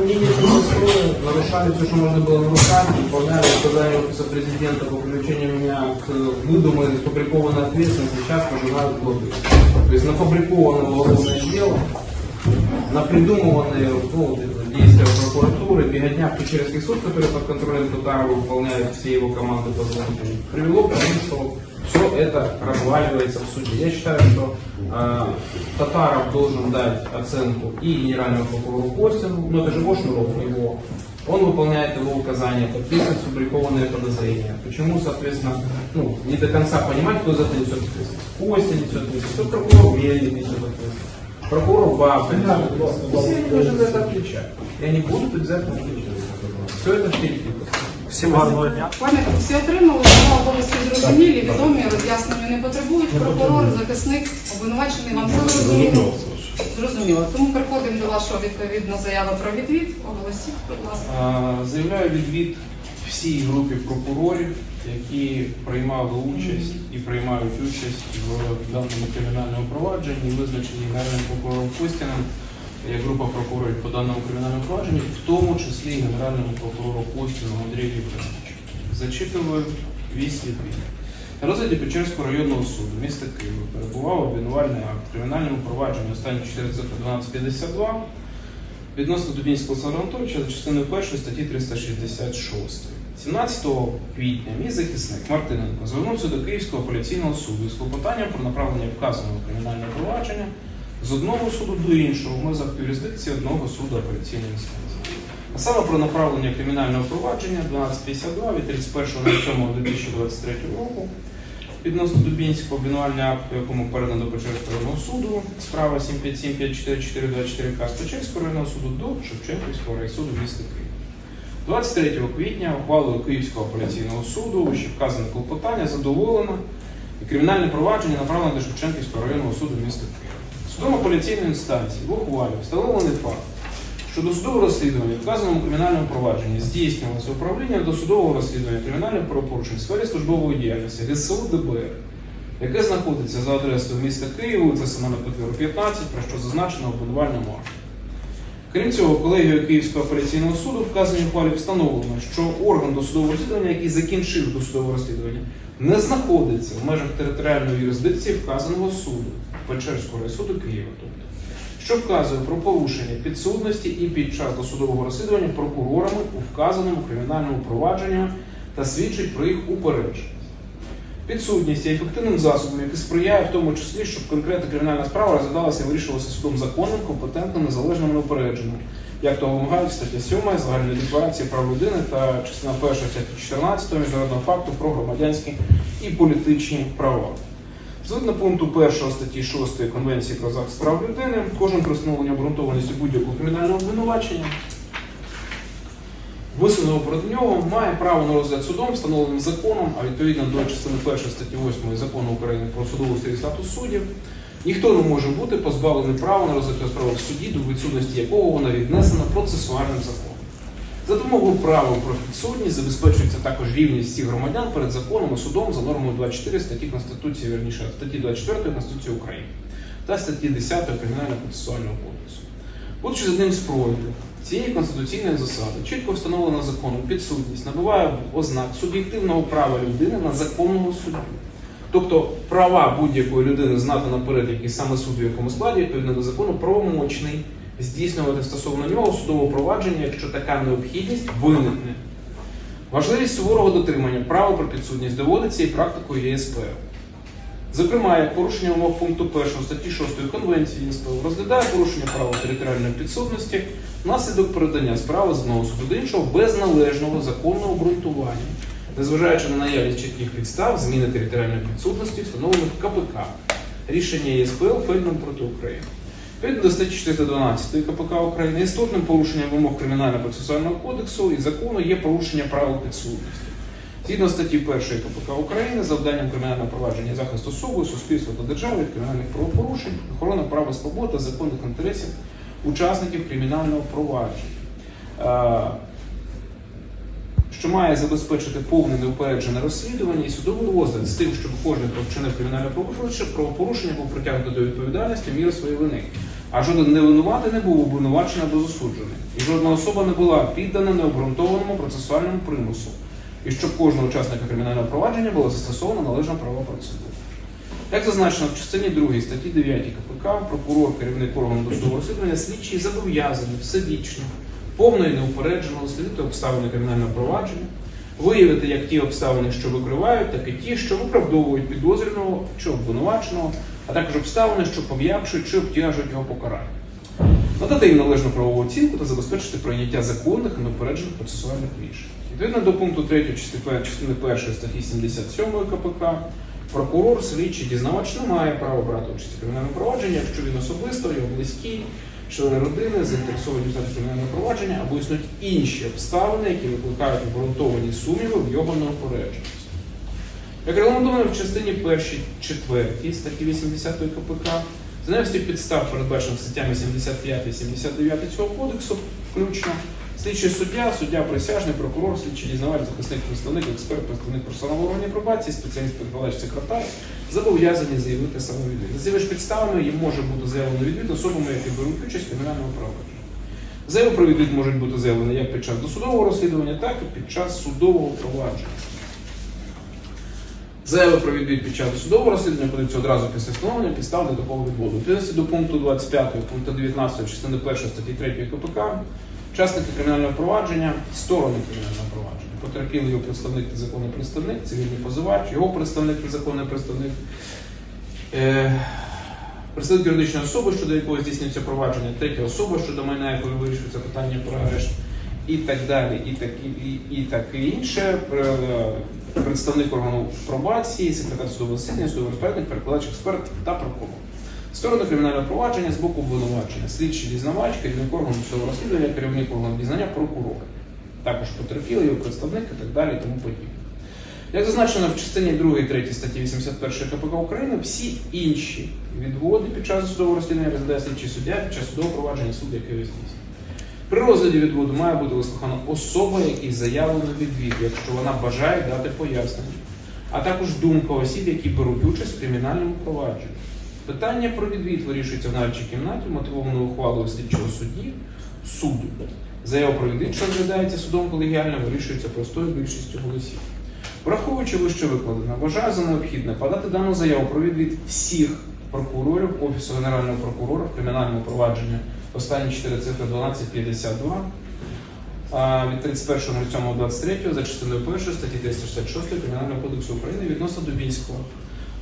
Они не строили, нарушали все, что можно было нарушать, выполняли указания офиса президента по привлечению меня к выдуманной, сфабрикованной ответственности, сейчас пожинают плоды. То есть нафабрикованное уголовное дело, на придумыванные ну, действия прокуратуры, беготня в Печерский суд, который под контролем Татарова выполняет все его команды по звонку, привело к тому, что все это разваливается в суде. Я считаю, что э, Татаров должен дать оценку и генеральному прокурору Костину, но это же не его. Он выполняет его указания, подписывает сфабрикованные подозрения. Почему, соответственно, ну, не до конца понимать, кто за это несет ответственность. Костя несет ответственность, кто прокурор Мельник несет ответственность. Прокурор Бабка несет ответственность. Все они должны за это отвечать. И они будут обязательно отвечать. Все это впереди. Всім гарного дня. Пане, всі отримали, права обов'язки зрозумілі, відомі, роз'яснення не потребують. Прокурор, захисник, обвинувачений вам це зрозуміло. Зрозуміло. Тому переходимо до вашого відповідно заяви про відвід. Оголосіть, будь ласка. А, Заявляю відвід всій групі прокурорів, які приймали участь і приймають участь в даному кримінальному провадженні, визначені генеральним прокурором Костіним як група прокурорів по даному кримінальному провадженні, в тому числі і генеральному прокурору Костіну Андрію Вікторовичу. Зачитую весь відвід. На розгляді Печерського районного суду міста Києва перебував обвинувальний акт кримінальному провадженні останні 41252 відносно Дубінського Анатолійовича за частиною першої статті 366. 17 квітня мій захисник Мартиненко звернувся до Київського апеляційного суду з клопотанням про направлення вказаного кримінального провадження з одного суду до іншого в межах юрисдикції одного суду апеляційної інстанції. А саме про направлення кримінального провадження 1252 від 31.07.2023 року відносно Дубінського обвинувальний акт, якому передано Печерського районного суду, справа 7575424К з Печерського районного суду до Шевченківського райсуду міста Києва. 23 квітня ухвалою Київського апеляційного суду вище вказане клопотання задоволено і кримінальне провадження направлено до Шевченківського районного суду міста Києва. Судом апеляційної інстанції в ухвалі встановлений факт, що досудове розслідування в вказаному кримінальному провадженні здійснювалося управлінням досудового розслідування кримінальних правопорушень в сфері службової діяльності ГСУ ДБР, яке знаходиться за адресою міста Києва, це Семена Петлюра 15, про що зазначено в обвинувальному акті. Крім цього, колегією Київського апеляційного суду в вказаній ухвалі встановлено, що орган досудового розслідування, який закінчив досудове розслідування, не знаходиться в межах територіальної юрисдикції вказаного суду Печерського райсуду Києва. Тобто, що вказує про порушення підсудності і під час досудового розслідування прокурорами у вказаному кримінальному провадженні та свідчить про їх упередженість. Підсудність є ефективним засобом, який сприяє в тому числі, щоб конкретна кримінальна справа розглядалася і вирішувалася судом законним, компетентним, незалежним і неупередженим, як то вимагають стаття 7 Загальної декларації прав людини та частина 1 статті 14 Міжнародного факту про громадянські і політичні права. Згідно пункту 1 статті 6 Конвенції про захист прав людини, кожен при встановленні обґрунтованості будь-якого кримінального обвинувачення висунуло проти нього, має право на розгляд судом, встановленим законом, а відповідно до частини 1 статті 8 закону України про судовий і статус суддів, ніхто не може бути позбавлений права на розгляд справи в суді, до відсутності якого вона віднесена процесуальним законом. За допомогою права про підсудність забезпечується також рівність всіх громадян перед законом і судом за нормою 24 статті Конституції, вірніше, статті 24 Конституції України та статті 10 Кримінального процесуального кодексу. Будучи з одним з цієї конституційної засади, чітко встановлено законом підсудність набуває ознак суб'єктивного права людини на законного суддю. Тобто права будь-якої людини знати наперед, який саме суд в якому складі, відповідно до закону, правомочний здійснювати стосовно нього судове провадження, якщо така необхідність виникне. Важливість суворого дотримання права про підсудність доводиться і практикою ЄСПР. Зокрема, як порушення умов пункту 1 статті 6 Конвенції ЄСПР розглядає порушення права територіальної підсудності внаслідок передання справи з одного суду до іншого без належного законного обґрунтування, незважаючи на наявність чітких підстав зміни територіальної підсудності, встановлених КПК. Рішення ЄСПЛ Фельдман проти України. Відповідно до статті 412 КПК України, істотним порушенням вимог Кримінального процесуального кодексу і закону є порушення правил підсудності. Згідно статті 1 КПК України, завданням кримінального провадження захист особи, суспільства та держави від кримінальних правопорушень, охорона права свобод та законних інтересів учасників кримінального провадження, Е, що має забезпечити повне неупереджене розслідування і судовий розгляд з тим, щоб кожен, хто вчинив кримінальне правопорушення, був притягнутий до відповідальності в міру своєї вини. А жоден невинуватий не був обвинувачений або засуджений. І жодна особа не була піддана необґрунтованому процесуальному примусу. І щоб кожного учасника кримінального провадження була застосована належна правова процедура. Як зазначено в частині 2 статті 9 КПК, прокурор, керівник органу досудового розслідування, слідчий зобов'язаний всебічно, повно і неупереджено дослідити обставини кримінального провадження, виявити як ті обставини, що викривають, так і ті, що виправдовують підозрюваного чи обвинуваченого, а також обставини, що пом'якшують чи обтяжують його покарання. Надати їм належну правову оцінку та забезпечити прийняття законних і неупереджених процесуальних рішень. Відповідно до пункту 3 частини частини 1 статті 77 КПК, прокурор, слідчий, дізнавач не має права брати участь у кримінальному провадженні, якщо він особисто, його близькі, члени родини, заінтересовані в кримінального провадження або існують інші обставини, які викликають обґрунтовані сумніви в його неупередженості. Як регламентовано в частині 1 4 статті 80 КПК, за наявності підстав, передбачених статтями 75 і 79 цього кодексу, включно слідчий суддя, суддя присяжний, прокурор, слідчий дізнавач, захисник, представник, експерт, представник персоналу органів пробації, спеціаліст, перекладач, секретар, зобов'язані заявити самовідвід. За цими підставами їм може бути заявлено відвід особами, які беруть участь в кримінальному провадженні. Заяви про відвід можуть бути заявлені як під час досудового розслідування, так і під час судового провадження. Заяви про відвід під час досудового розслідування подаються одразу після встановлення підстав для такого відводу. Відповідності до пункту 25 пункту 19 частини 1 статті 3 КПК, учасники кримінального провадження, сторони кримінального провадження, потерпілий його представник та законний представник, цивільний позивач, його представник та законний представник, е, представник юридичної особи, щодо якої здійснюється провадження, третя особа, щодо майна якої вирішується питання про арешт, і так далі, і так, і, і, і таке інше. Представник органу пробації, секретар судового засідання, судовий розпорядник, перекладач, експерт та прокурор. Сторони кримінального провадження з боку обвинувачення, слідчий дізнавач, керівник органу судового розслідування, керівник органу дізнання, прокурор. Також потерпілий, його представник і так далі, і тому подібне. Як зазначено в частині 2 і 3 статті 81 КПК України, всі інші відводи під час судового розслідування розглядає слідчий суддя під час судового провадження суд, який здійснює. При розгляді відводу має бути вислухана особа, якій заявлено відвід, якщо вона бажає дати пояснення, а також думка осіб, які беруть участь в кримінальному провадженні. Питання про відвід вирішується в нарадчій кімнаті, мотивованою ухвалою слідчого судді суду. Заява про відвід, що розглядається судом колегіально, вирішується простою більшістю голосів. Враховуючи вище викладене, вважаю за необхідне подати дану заяву про відвід всіх прокурорів Офісу Генерального прокурора в кримінальному провадженні. Останні 4 цифри 1252 від 31.07.23 за частиною 1 статті 366 Кримінального кодексу України відносно Дубінського,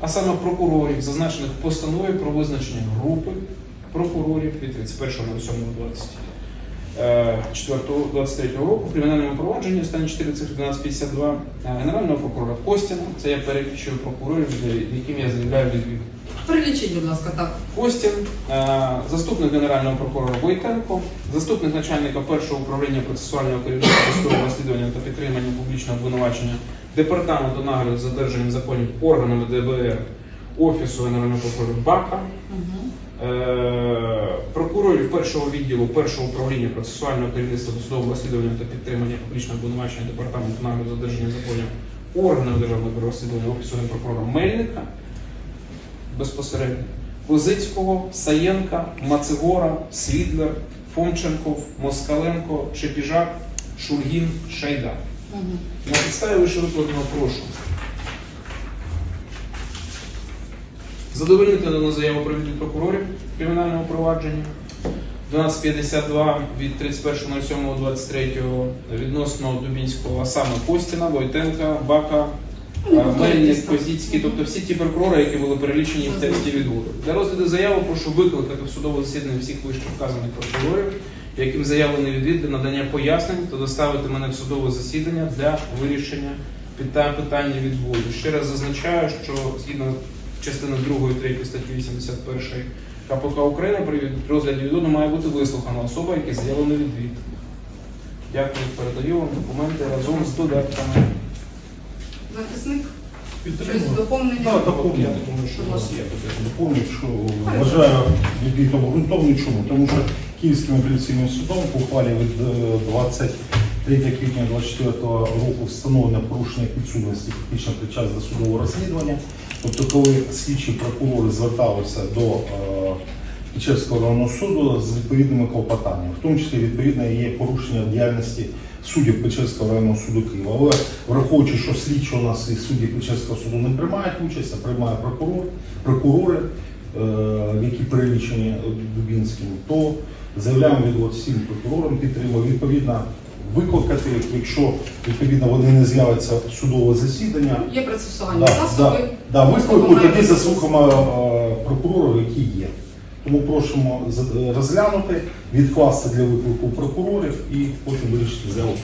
а саме прокурорів, зазначених в постанові про визначення групи прокурорів від 31.07.23 4-23 року в кримінальному провадженні останні 4 цифри 1252 е, Генерального прокурора Костіна, це я перелічую прокурорів, е, яким я заявляю відвід. Прилічіть, будь ласка, так. Костін, е, заступник генерального прокурора Войтенко, заступник начальника першого управління процесуального керівництва судового розслідування та підтримання публічного обвинувачення департаменту нагляду за додержанням законів органами ДБР Офісу Генерального прокурора Бака, е, прокурорів першого відділу першого управління процесуального керівництва досудового розслідування та підтримання публічного обвинувачення департаменту нагляду за додержанням законів органів державного розслідування Офісу Генпрокурора Мельника безпосередньо. Козицького, Саєнка, Мацегора, Свідлер, Фомченков, Москаленко, Шепіжак, Шульгін, Шайда. На підставі вище викладеного прошу. Задовольнити дану заяву про відвід прокурорів кримінального провадження. 1252 від 31.07.23 відносно Дубінського, а саме Костіна, Войтенка, Бака, Ну, Е, Мельник. Козіцький, тобто всі ті прокурори, які були перелічені в тексті відводу. Для розгляду заяви прошу викликати в судове засідання всіх вище вказаних прокурорів, яким заявлений відвід для надання пояснень, та доставити мене в судове засідання для вирішення питання відводу. Ще раз зазначаю, що згідно частини 2 3 статті 81 КПК України при розгляді відводу має бути вислухана особа, яка заявлена відвід. Дякую, передаю вам документи разом з додатками. Захисник, щось Підтримую. доповнення? Так, доповнення. Я думаю, що у вас є таке. Доповню, що вважаю відвід обґрунтований. Чому? Тому що Київським апеляційним судом по ухвалі від е, 23 квітня 24 року встановлено порушення підсудності фактично під час досудового розслідування. Тобто, коли слідчі прокурори зверталися до е, Печерського районного суду з відповідними клопотаннями, в тому числі відповідно є порушення діяльності суддів Печерського районного суду Києва. Але враховуючи, що слідчі у нас і судді Печерського суду не приймають участь, а приймає прокурор, прокурори, е, які перелічені Дубінським, то заявляємо від всім прокурорам підтримуємо відповідно викликати, якщо відповідно вони не з'являться судове засідання. Є процесуальні Да, засоби. да, да, виклику тоді бути заслухаємо е, прокурорів, які є. Тому просимо за- розглянути, відкласти для виклику прокурорів і потім вирішити заяву.